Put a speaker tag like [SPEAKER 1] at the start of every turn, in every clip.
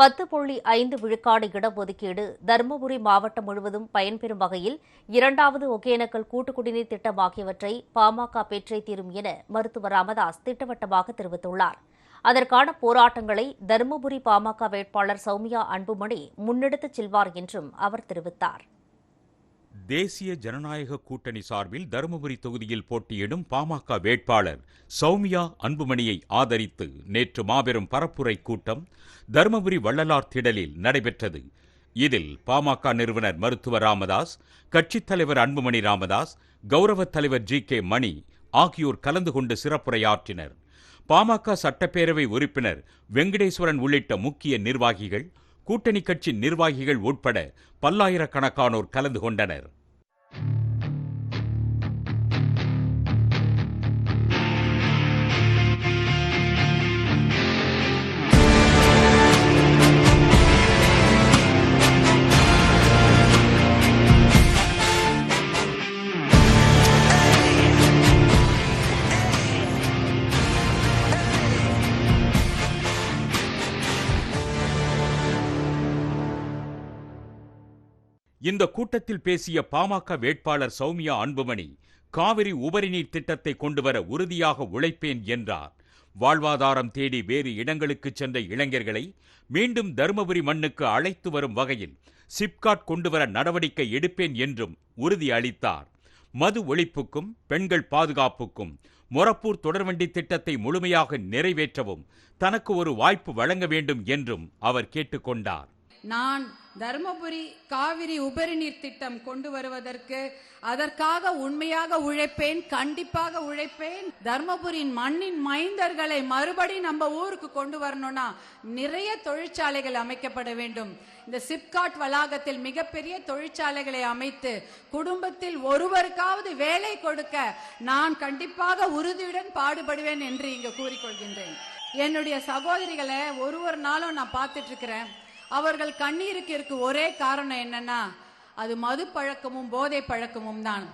[SPEAKER 1] பத்து புள்ளி ஐந்து விழுக்காடு இடஒதுக்கீடு தருமபுரி மாவட்டம் முழுவதும் பயன்பெறும் வகையில் இரண்டாவது ஒகேனக்கல் கூட்டு குடிநீர் திட்டம் ஆகியவற்றை பாமக பெற்றே தீரும் என மருத்துவர் ராமதாஸ் திட்டவட்டமாக தெரிவித்துள்ளார். அதற்கான போராட்டங்களை தருமபுரி பாமக வேட்பாளர் சௌமியா அன்புமணி முன்னெடுத்துச் செல்வார் என்றும் அவர் தெரிவித்தார்.
[SPEAKER 2] தேசிய ஜனநாயக கூட்டணி சார்பில் தருமபுரி தொகுதியில் போட்டியிடும் பாமக வேட்பாளர் சௌமியா அன்புமணியை ஆதரித்து நேற்று மாபெரும் பரப்புரை கூட்டம் தருமபுரி வள்ளலார் திடலில் நடைபெற்றது. இதில் பாமக நிறுவனர் மருத்துவர் ராமதாஸ் கட்சித் தலைவர் அன்புமணி ராமதாஸ் கௌரவ தலைவர் ஜி கே மணி ஆகியோர் கலந்து கொண்டு சிறப்புரையாற்றினர். பாமக சட்டப்பேரவை உறுப்பினர் வெங்கடேஸ்வரன் உள்ளிட்ட முக்கிய நிர்வாகிகள் கூட்டணி கட்சி நிர்வாகிகள் உட்பட பல்லாயிரக்கணக்கானோர் கலந்து கொண்டனர். இந்த கூட்டத்தில் பேசிய பாமக வேட்பாளர் சௌமியா அன்புமணி காவிரி உபரிநீர் திட்டத்தை கொண்டுவர உறுதியாக உழைப்பேன் என்றார். வாழ்வாதாரம் தேடி வேறு இடங்களுக்கு சென்ற இளைஞர்களை மீண்டும் தருமபுரி மண்ணுக்கு அழைத்து வரும் வகையில் சிப்காட் கொண்டுவர நடவடிக்கை எடுப்பேன் என்றும் உறுதி அளித்தார். மது ஒழிப்புக்கும் பெண்கள் பாதுகாப்புக்கும் மொரப்பூர் தொடர்வண்டி திட்டத்தை முழுமையாக நிறைவேற்றவும் தனக்கு ஒரு வாய்ப்பு வழங்க வேண்டும் என்றும் அவர் கேட்டுக்கொண்டார்
[SPEAKER 3] நான் தருமபுரி காவிரி உபரிநீர் திட்டம் கொண்டு வருவதற்கு அதற்காக உண்மையாக உழைப்பேன் கண்டிப்பாக உழைப்பேன். தருமபுரியின் மண்ணின் மைந்தர்களை மறுபடி நம்ம ஊருக்கு கொண்டு வரணும்னா நிறைய தொழிற்சாலைகள் அமைக்கப்பட வேண்டும். இந்த சிப்காட் வளாகத்தில் மிகப்பெரிய தொழிற்சாலைகளை அமைத்து குடும்பத்தில் ஒருவருக்காவது வேலை கொடுக்க நான் கண்டிப்பாக உறுதியுடன் பாடுபடுவேன் என்று இங்கு கூறிக்கொள்கின்றேன். என்னுடைய சகோதரிகளை ஒரு ஒரு நாளும் நான் பார்த்துட்டு இருக்கிறேன். அவர்கள் கண்ணீருக்கு இருக்கு ஒரே காரணம் என்னன்னா அது மது பழக்கமும் போதை பழக்கமும் தான்.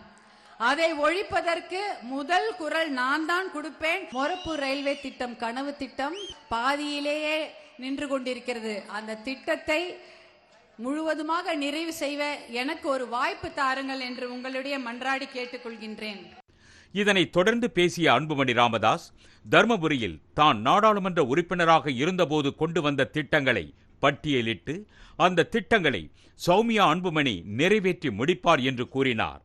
[SPEAKER 3] அதை ஒழிப்பதற்கு முதல் குரல் நான் தான் கொடுப்பேன். மொரப்பு ரயில்வே திட்டம் கனவு திட்டம் பாதியிலேயே நின்று கொண்டிருக்கிறது. அந்த திட்டத்தை முழுவதுமாக நிறைவு செய்வ எனக்கு ஒரு வாய்ப்பு தாருங்கள் என்று உங்களுடைய மன்றாடி கேட்டுக்கொள்கின்றேன்.
[SPEAKER 2] இதனை தொடர்ந்து பேசிய அன்புமணி ராமதாஸ் தர்மபுரியில் தான் நாடாளுமன்ற உறுப்பினராக இருந்தபோது கொண்டு வந்த திட்டங்களை பட்டியலிட்டு அந்த திட்டங்களை சௌமியா அன்புமணி நிறைவேற்றி முடிப்பார் என்று கூறினார்.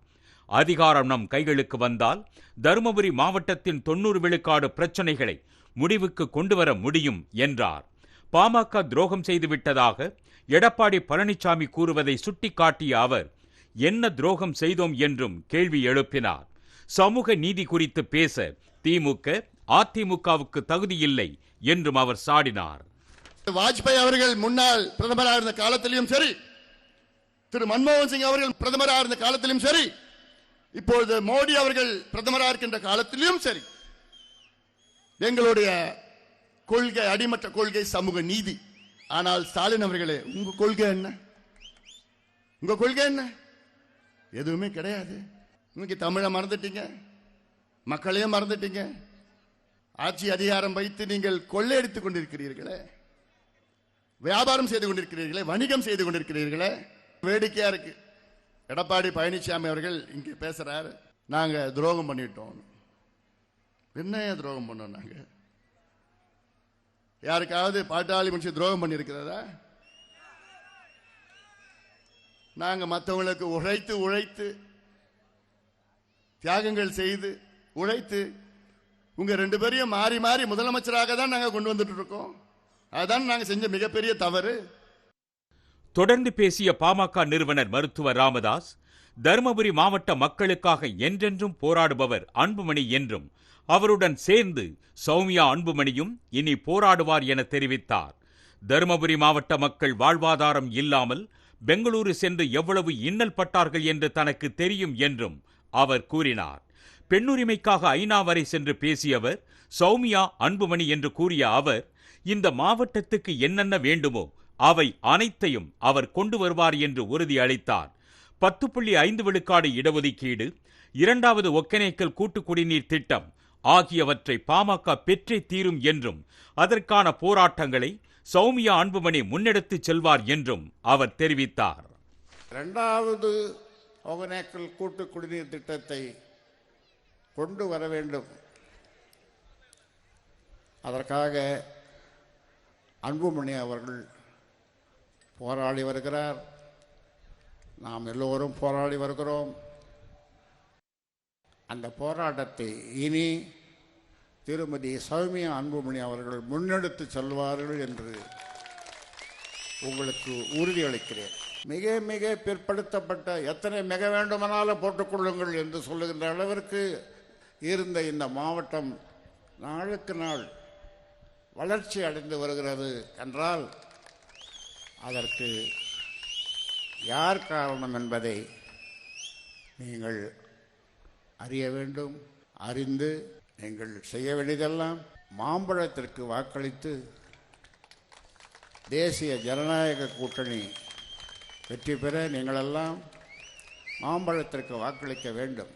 [SPEAKER 2] அதிகாரம் நம் கைகளுக்கு வந்தால் தருமபுரி மாவட்டத்தின் தொன்னூறு விழுக்காடு பிரச்சனைகளை முடிவுக்கு கொண்டு வர முடியும் என்றார். பாமக துரோகம் செய்துவிட்டதாக எடப்பாடி பழனிசாமி கூறுவதை சுட்டிக்காட்டிய அவர் என்ன துரோகம் செய்தோம் என்றும் கேள்வி எழுப்பினார். சமூக நீதி குறித்து பேச திமுக அதிமுகவுக்கு தகுதியில்லை என்றும் அவர் சாடினார்.
[SPEAKER 4] வாஜ்பாய் அவர்கள் முன்னாள் பிரதமராக இருந்த காலத்திலும் சரி திரு மன்மோகன் சிங் அவர்கள் பிரதமராக இருந்த காலத்திலும் சரி இப்பொழுது மோடி அவர்கள் பிரதமராக இருக்கின்ற காலத்திலும் சரி எங்களுடைய கொள்கை அடிமட்ட கொள்கை சமூக நீதி. ஆனால் ஸ்டாலின் அவர்களே உங்க கொள்கை என்ன? உங்க கொள்கை என்ன? எதுவுமே கிடையாது. இன்னைக்கு தமிழை மறந்துட்டீங்க. மக்களையும் மறந்துட்டீங்க. ஆட்சி அதிகாரம் வைத்து நீங்கள் கொள்ளையடித்துக் கொண்டிருக்கிறீர்களே. வியாபாரம் செய்து கொண்டிருக்கிறீர்களே வணிகம் செய்து கொண்டிருக்கிறீர்களே வேடிக்கையா இருக்கு. எடப்பாடி பழனிசாமி அவர்கள் இங்கே பேசுறாரு நாங்க துரோகம் பண்ணிட்டோம். என்ன துரோகம் பண்ணோம் நாங்க? யாருக்காவது பாட்டாளி மனுஷன் துரோகம் பண்ணியிருக்கிறதா? நாங்க மற்றவங்களுக்கு உழைத்து உழைத்து தியாகங்கள் செய்து உழைத்து உங்க ரெண்டு பேரையும் மாறி மாறி முதலமைச்சராக தான் நாங்க கொண்டு வந்துட்டு இருக்கோம். அதுதான் நாங்க செஞ்ச மிகப்பெரிய தவறு.
[SPEAKER 2] தொடர்ந்து பேசிய பாமக நிறுவனர் மருத்துவர் ராமதாஸ் தருமபுரி மாவட்ட மக்களுக்காக என்றென்றும் போராடுபவர் அன்புமணி என்றும் அவருடன் சேர்ந்து சௌமியா அன்புமணியும் இனி போராடுவார் என தெரிவித்தார். தருமபுரி மாவட்ட மக்கள் வாழ்வாதாரம் இல்லாமல் பெங்களூரு சென்று எவ்வளவு இன்னல் பட்டார்கள் என்று தனக்கு தெரியும் என்றும் அவர் கூறினார். பெண்ணுரிமைக்காக ஐநா வரை சென்று பேசியவர் சௌமியா அன்புமணி என்று கூறிய அவர் இந்த மாவட்டத்துக்கு என்னென்ன வேண்டுமோ அவை அனைத்தையும் அவர் கொண்டு வருவார் என்று உறுதி அளித்தார். பத்து புள்ளி ஐந்து விழுக்காடு இடஒதுக்கீடு இரண்டாவது ஒக்கனேக்கல் கூட்டு குடிநீர் திட்டம் ஆகியவற்றை பாமக பெற்றே தீரும் என்றும் அதற்கான போராட்டங்களை சௌமியா அன்புமணி முன்னெடுத்துச் செல்வார் என்றும் அவர் தெரிவித்தார்.
[SPEAKER 5] இரண்டாவது ஒகனேக்கல் கூட்டு குடிநீர் திட்டத்தை கொண்டு வர வேண்டும். அதற்காக அன்புமணி அவர்கள் போராடி வருகிறார். நாம் எல்லோரும் போராடி வருகிறோம். அந்த போராட்டத்தை இனி திருமதி சௌமியா அன்புமணி அவர்கள் முன்னெடுத்து செல்வார்கள் என்று உங்களுக்கு உறுதியளிக்கிறேன். மிக மிக பிற்படுத்தப்பட்ட எத்தனை மிக வேண்டுமானாலும் போட்டுக்கொள்ளுங்கள் என்று சொல்லுகின்ற அளவிற்கு இருந்த இந்த மாவட்டம் நாளுக்கு நாள் வளர்ச்சி அடைந்து வருகிறது என்றால் அதற்கு யார் காரணம் என்பதை நீங்கள் அறிய வேண்டும் அறிந்து நீங்கள் செய்ய வேண்டியதெல்லாம் மாம்பழத்திற்கு வாக்களித்து தேசிய ஜனநாயக கூட்டணி வெற்றி பெற நீங்களெல்லாம் மாம்பழத்திற்கு வாக்களிக்க வேண்டும்.